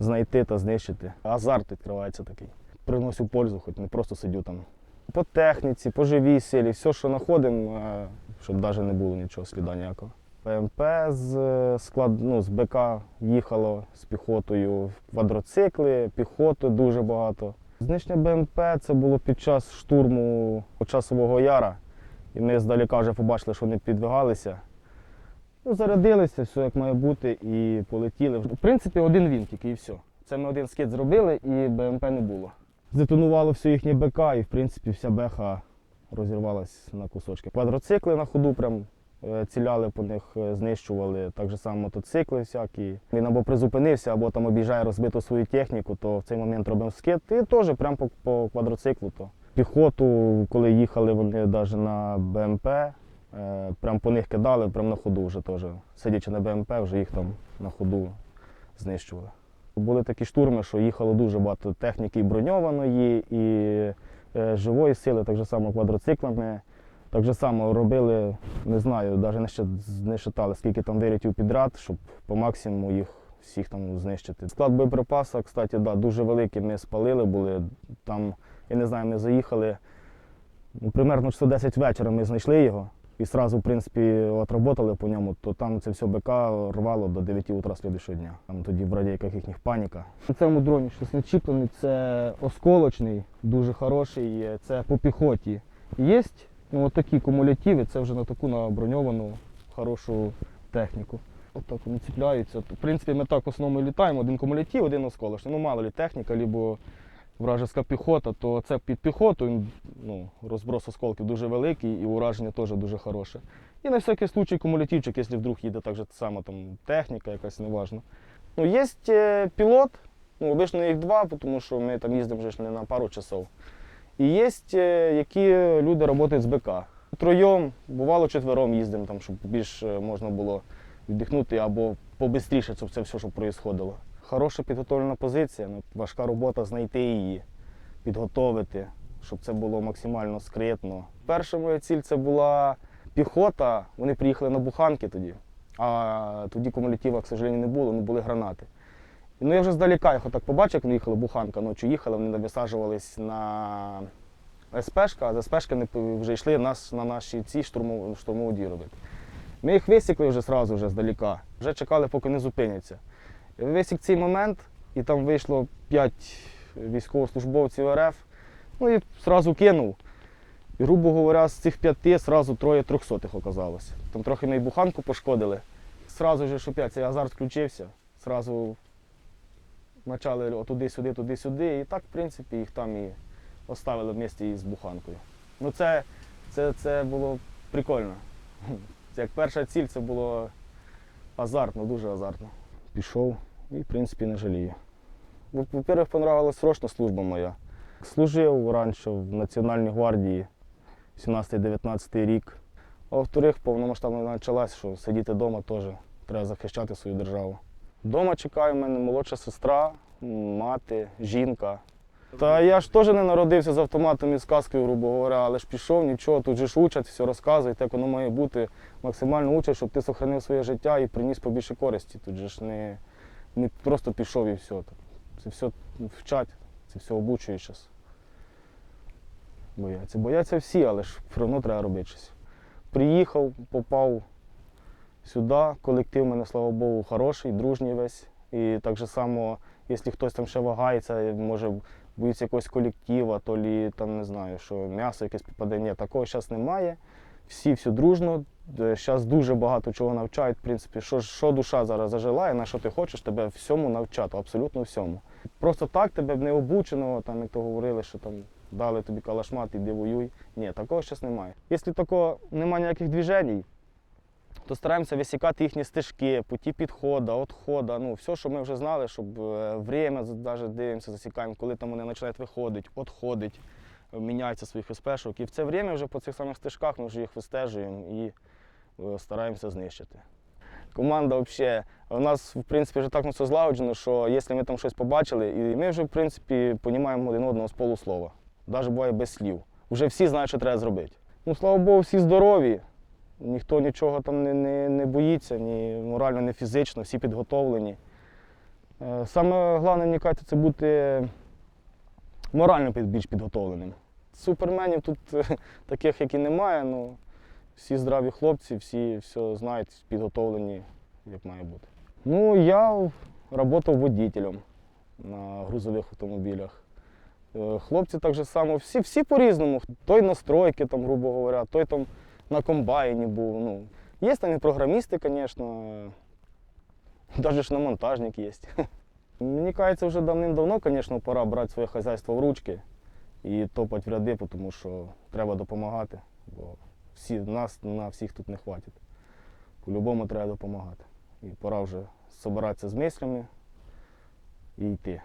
знайти та знищити. Азарт відкривається такий. Приносю пользу, хоч не просто сидю там. По техніці, по живій силі, все, що знаходимо, щоб навіть не було нічого, сліда ніякого. ПМП з е, склад, ну, з БК їхало з піхотою, квадроцикли, піхоти дуже багато. Знищення БМП це було під час штурму часового яра. І ми здалека вже побачили, що вони підвигалися. Ну, зарядилися, все як має бути, і полетіли. В принципі, один він тільки і все. Це ми один скид зробили і БМП не було. Здетонувало все їхнє БК, і в принципі вся беха розірвалась на кусочки. Квадроцикли на ходу прям е, ціляли по них, е, знищували. Так же само мотоцикли всякі. Він або призупинився, або там об'їжджає розбиту свою техніку, то в цей момент робив скид. І теж прямо по, по квадроциклу. То. Піхоту, коли їхали вони навіть на БМП, прям по них кидали, прям на ходу вже теж. Сидячи на БМП, вже їх там на ходу знищували. Були такі штурми, що їхало дуже багато техніки броньованої, і е, живої сили, так само квадроциклами. Так же само робили, не знаю, навіть не, ще, считали, скільки там вилітів підряд, щоб по максимуму їх всіх там знищити. Склад боєприпасу, кстати, да, дуже великий. Ми спалили були. Там, я не знаю, ми заїхали ну, примерно часу 10 вечора ми знайшли його і одразу, в принципі, отработали по ньому, то там це все БК рвало до 9 утра слідчого дня. Там тоді в радійках їхніх паніка. На цьому дроні щось не чіплений, це осколочний, дуже хороший, це по піхоті. Є ну, такі кумулятиви, це вже на таку на броньовану хорошу техніку. Отак вони ціпляються. В принципі, ми так в основному літаємо, один кумулятив, один осколочний. Ну, мало лі техніка, либо вражеська піхота, то це під піхоту, ну, розброс осколків дуже великий і ураження теж дуже хороше. І на всякий случай кумулятивчик, якщо вдруг їде так же само там техніка якась, неважно. Ну, є е, пілот, ну, обично їх два, тому що ми там їздимо вже не на пару часов. І є, е, які люди працюють з БК. Троєм, бувало четвером їздимо, щоб більш е, можна було віддихнути або побистріше, це все, що відбувалося. Хороша підготовлена позиція, ну, важка робота знайти її, підготовити, щоб це було максимально скритно. Перша моя ціль це була піхота. Вони приїхали на буханки тоді, а тоді кумулятива, к сожалению, не було, не були гранати. Ну я вже здалека їх отак побачив, як вони їхали буханка, ночі їхали, вони висаджувались на СПшка, а з СПшки вони вже йшли нас на наші ці штурмову дію робити. Ми їх висікли вже одразу вже здалека, вже чекали, поки не зупиняться. Висік цей момент, і там вийшло 5 військовослужбовців РФ, ну і одразу кинув. І, грубо говоря, з цих п'яти одразу троє трьохсотих оказалося. Там трохи ми й буханку пошкодили. Сразу же, щоб я цей азарт включився, зразу почали туди-сюди, туди-сюди. І так, в принципі, їх там і оставили в місті із буханкою. Ну це, це, це було прикольно. Це як перша ціль, це було азартно, дуже азартно. Пішов і, в принципі, не жалію. Во-первых, понравилась срочна служба моя. Служив раніше в Національній гвардії 17-19 рік. А во-вторых, повномасштабна війна почалась, що сидіти вдома теж треба захищати свою державу. Дома чекає в мене молодша сестра, мати, жінка. Та я ж теж не народився з автоматом і з каскою, грубо говоря, але ж пішов, нічого, тут же ж учать, все розказують, як воно має бути. Максимально учать, щоб ти зберігав своє життя і приніс побільше користі. Тут же ж не, не просто пішов і все. Це все вчать, це все обучують зараз. Бояться. Бояться всі, але ж все одно треба робити щось. Приїхав, попав сюди, колектив мене, слава Богу, хороший, дружній весь. І так же само, якщо хтось там ще вагається, може боїться якогось колектива, то лі там не знаю, що м'ясо якесь попаде. Такого зараз немає. Всі все дружно. Зараз дуже багато чого навчають. В принципі, що, що душа зараз зажелає, на що ти хочеш, тебе всьому навчати, абсолютно всьому. Просто так тебе б не обученого, там, як то говорили, що там дали тобі калашмат, іди воюй. Ні, такого зараз немає. Якщо такого немає ніяких движень, то стараємося висікати їхні стежки, путі підходу, відходу, ну, все, що ми вже знали, щоб е, время навіть дивимося, засікаємо, коли там вони починають виходити, відходить, міняються своїх виспешок. І в це время вже по цих самих стежках ми вже їх вистежуємо і е, стараємося знищити. Команда взагалі, у нас, в принципі, вже так все злагоджено, що якщо ми там щось побачили, і ми вже, в принципі, розуміємо один одного з полуслова, навіть буває без слів. Вже всі знають, що треба зробити. Ну, слава Богу, всі здорові, ніхто нічого там не, не, не боїться, ні морально, ні фізично, всі підготовлені. Е, Саме головне, мені кажеться, це бути морально більш підготовленим. Суперменів тут е, таких, як і немає. Ну, всі здраві хлопці, всі все знають, підготовлені, як має бути. Ну, я працював водителем на грузових автомобілях. Е, Хлопці так же само, всі, всі по-різному. Той на стройки, там, грубо говоря, той там на комбайні був. Ну, є там і програмісти, звісно. Навіть на монтажник є. Мені кажеться, вже давним-давно, звісно, пора брати своє хазяйство в ручки і топати в ряди, тому що треба допомагати, бо всі, нас на всіх тут не хватить. По-любому треба допомагати. І пора вже збиратися з мислями і йти.